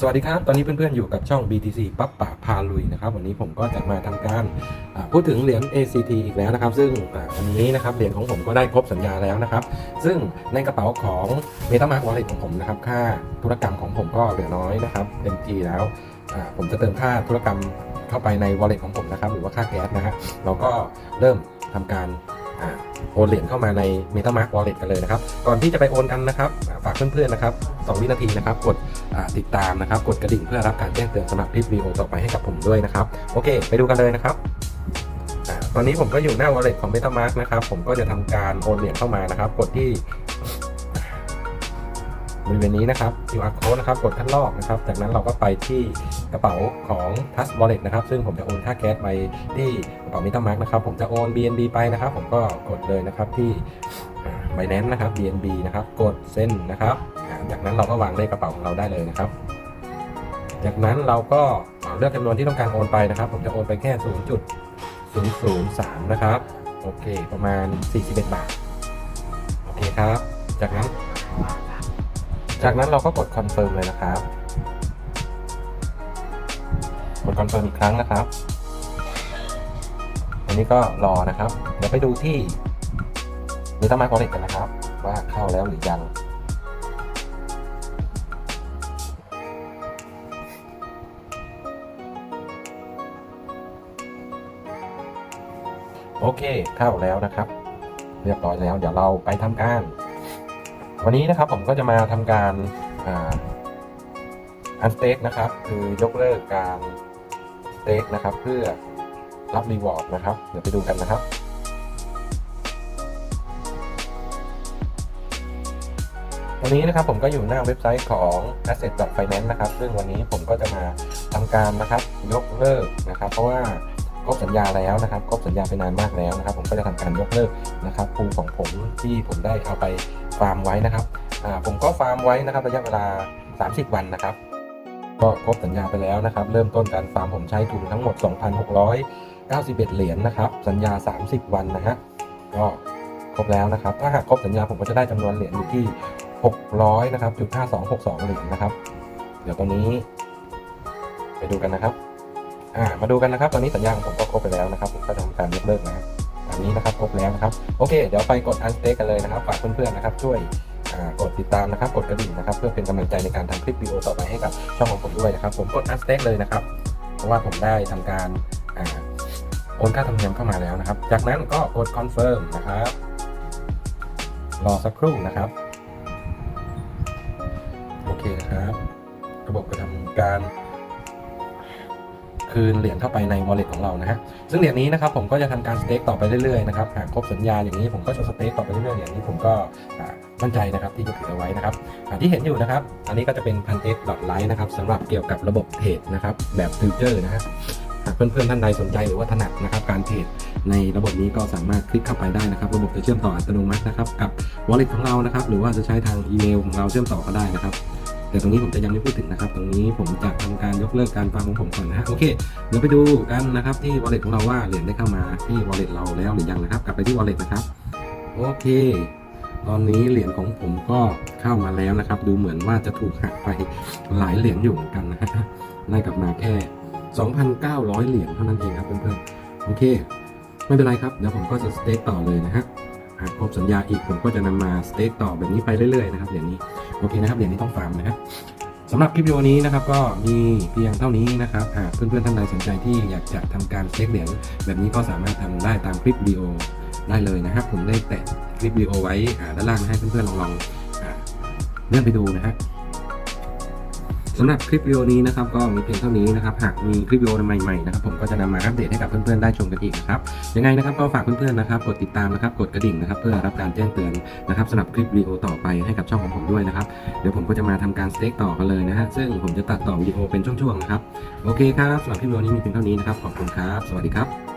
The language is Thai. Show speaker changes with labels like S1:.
S1: สวัสดีครับ ตอนนี้เพื่อนๆ อยู่กับช่อง BTC ปั๊บป่าพาลุยนะครับ วันนี้ผมก็จะมาทำการพูดถึงเหรียญ ACT อีกแล้วนะครับ ซึ่งวันนี้นะครับเหรียญของผมก็ได้ครบสัญญาแล้วนะครับ ซึ่งในกระเป๋าของ MetaMask Wallet ของผมนะครับ ค่าธุรกรรมของผมก็เหลือน้อยนะครับเต็มทีแล้ว ผมจะเติมค่าธุรกรรมเข้าไปใน wallet ของผมนะครับ หรือว่าค่าแก๊สนะฮะเราก็เริ่มทำการ โอนเหรียญเข้ามาใน MetaMask Wallet กันเลยนะครับ ก่อนที่จะไปโอนกันนะครับ ฝากเพื่อนๆนะครับ 2 วินาทีนะครับ กดติดตามนะครับ กดกระดิ่งเพื่อรับการแจ้งเตือนสำหรับคลิปวิดีโอต่อไปให้กับผมด้วยนะครับ โอเค ไปดูกันเลยนะครับอตอนนี้ผมก็อยู่หน้า wallet ของ MetaMask นะครับ ผมก็จะทำการโอนเหรียญเข้ามานะครับ กดที่ บริเวณนี้นะครับ QR code นะครับ กดขั้นลอกนะครับ จากนั้นเราก็ไปที่กระเป๋าของ Trust Wallet นะครับ ซึ่งผมจะโอนค่าแก๊สไปที่กระเป๋า MetaMask นะครับ ผมจะโอน BNB ไปนะครับ ผมก็กดเลยนะครับที่ b i n a n c e นะครับ BNB นะครับ กดเส้นนะครับ จากนั้นเราก็วางเลขกระเป๋าของเราได้เลยนะครับ จากนั้นเราก็เลือกจำนวนที่ต้องการโอนไปนะครับ ผมจะโอนไปแค่ 0.003 นะครับ โอเค ประมาณ 41 บาท โอเคครับ จากนั้น จากนั้นเราก็กดคอนเฟิร์มเลยนะครับ กดคอนเฟิร์มอีกครั้งนะครับ อันนี้ก็รอนะครับ เดี๋ยวไปดูที่มีต้องมาคอลเลกกันนะครับ ว่าเข้าแล้วหรือยังโอเคเข้าแล้วนะครับ เรียบร้อยแล้ว เดี๋ยวเราไปทำการ วันนี้นะครับผมก็จะมาทำการอันสเต็กนะครับ คือยกเลิกการสเต็กนะครับ เพื่อรับรีวอร์ดนะครับ เดี๋ยวไปดูกันนะครับวันนี้นะครับผมก็อยู่หน้าเว็บไซต์ของ asset finance นะครับ ซึ่งวันนี้ผมก็จะมาทำการนะครับยกเลิกนะครับ เพราะว่าครบสัญญาแล้วนะครับครบสัญญาไปนานมากแล้วนะครับ ผมก็จะทำการยกเลิกนะครับภูของผมที่ผมได้เอาไป ฟาร์มไว้นะครับผมก็ฟาร์มไว้นะครับระยะเวลา 30 วันนะครับ ก็ครบสัญญาไปแล้วนะครับ เริ่มต้นการฟาร์มผมใช้ทุนทั้งหมด 2,691 เหรียญนะครับ สัญญา 30 วันนะฮะก็ครบแล้วนะครับ ถ้าหากครบสัญญาผมก็จะได้จำนวนเหรียญอยู่ที่ 600นะครับจุด5262 เหรียญนะครับ เดี๋ยวตรงนี้ ไปดูกันนะครับ อ่ามาดูกันนะครับ ตอนนี้สัญญาของผมก็ครบไปแล้วนะครับผมก็ทำการยกเลิกนะครับ อันนี้นะครับครบแล้วนะครับโอเค เดี๋ยวไปกดอันสเต็กกันเลยนะครับฝากเพื่อนๆนะครับช่วยกดติดตามนะครับกดกระดิ่งนะครับ เพื่อเป็นกำลังใจในการทำคลิปวิดีโอต่อไปให้กับช่องของผมด้วยนะครับ ผมกดอันสเต็กเลยนะครับ เพราะว่าผมได้ทำการโอนค่าธรรมเนียมเข้ามาแล้วนะครับ จากนั้นก็กดคอนเฟิร์มนะครับรอสักครู่นะครับโอเคนะครับ ระบบจะทำการ คืนเหรียญเข้าไปใน wallet ของเรานะฮะซึ่งเหรียญนี้นะครับผมก็จะทำการสเต็กต่อไปเรื่อยๆนะครับหากครบสัญญาอย่างนี้ผมก็จะสเต็กต่อไปเรื่อยๆอย่างนี้ผมก็มั่นใจนะครับที่จะถือเอาไว้นะครับที่เห็นอยู่นะครับ อันนี้ก็จะเป็นพันเอ็กดอทไลท์นะครับสำหรับเกี่ยวกับระบบเทรดนะครับแบบฟิวเจอร์นะฮะหากเพื่อนๆท่านใดสนใจหรือว่าถนัดนะครับการเทรดในระบบนี้ก็สามารถคลิกเข้าไปได้นะครับ ระบบจะเชื่อมต่ออัตโนมัตินะครับกับ wallet ของเรานะครับหรือว่าจะใช้ทางอีเมลของเราเชื่อมต่อก็ได้นะครับ แต่ตรงนี้ผมจะยังไม่พูดถึงนะครับ ตรงนี้ผมจะทำการยกเลิกการฟังของผมก่อนนะฮะโอเคเดี๋ยวไปดูกันนะครับที่ wallet ของเราว่าเหรียญได้เข้ามาที่ wallet เราแล้วหรือยังนะครับ กลับไปที่ wallet นะครับโอเคตอนนี้เหรียญของผมก็เข้ามาแล้วนะครับ ดูเหมือนว่าจะถูกหักไปหลายเหรียญอยู่เหมือนกันนะฮะได้กลับมาแค่ 2,900 เหรียญเท่านั้นเองครับเพื่อนๆโอเค ไม่เป็นไรครับเดี๋ยวผมก็จะสเต็กต่อเลยนะฮะหากครบสัญญาอีกผมก็จะนำมาสเต็กต่อแบบนี้ไปเรื่อยๆนะครับเหรียญนี้ โอเคนะครับเหรียญนี้ต้องฟาร์มนะครับสำหรับคลิปวิดีโอนี้นะครับก็มีเพียงเท่านี้นะครับหากเพื่อนๆท่านใดสนใจที่อยากจะทำการเช็คเหรียญแบบนี้ก็สามารถทำได้ตามคลิปวิดีโอได้เลยนะครับ ผมได้แตะคลิปวิดีโอไว้ด้านล่างให้เพื่อนๆลองลองอ่าเลื่อนไปดูนะฮะ สำหรับคลิปวิดีโอนี้นะครับก็มีเพียงเท่านี้นะครับหากมีคลิปวิดีโอใหม่ๆนะครับผมก็จะนำมาอัปเดตให้กับเพื่อนๆได้ชมกันอีกนะครับยังไงนะครับก็ฝากเพื่อนๆนะครับกดติดตามนะครับกดกระดิ่งนะครับเพื่อรับการแจ้งเตือนนะครับสำหรับคลิปวิดีโอต่อไปให้กับช่องของผมด้วยนะครับเดี๋ยวผมก็จะมาทำการสเต็กต่อกันเลยนะฮะซึ่งผมจะตัดต่อวิดีโอเป็นช่วงๆนะครับโอเคครับสำหรับคลิปวิดีโอนี้มีเพียงเท่านี้นะครับขอบคุณครับ สวัสดีครับ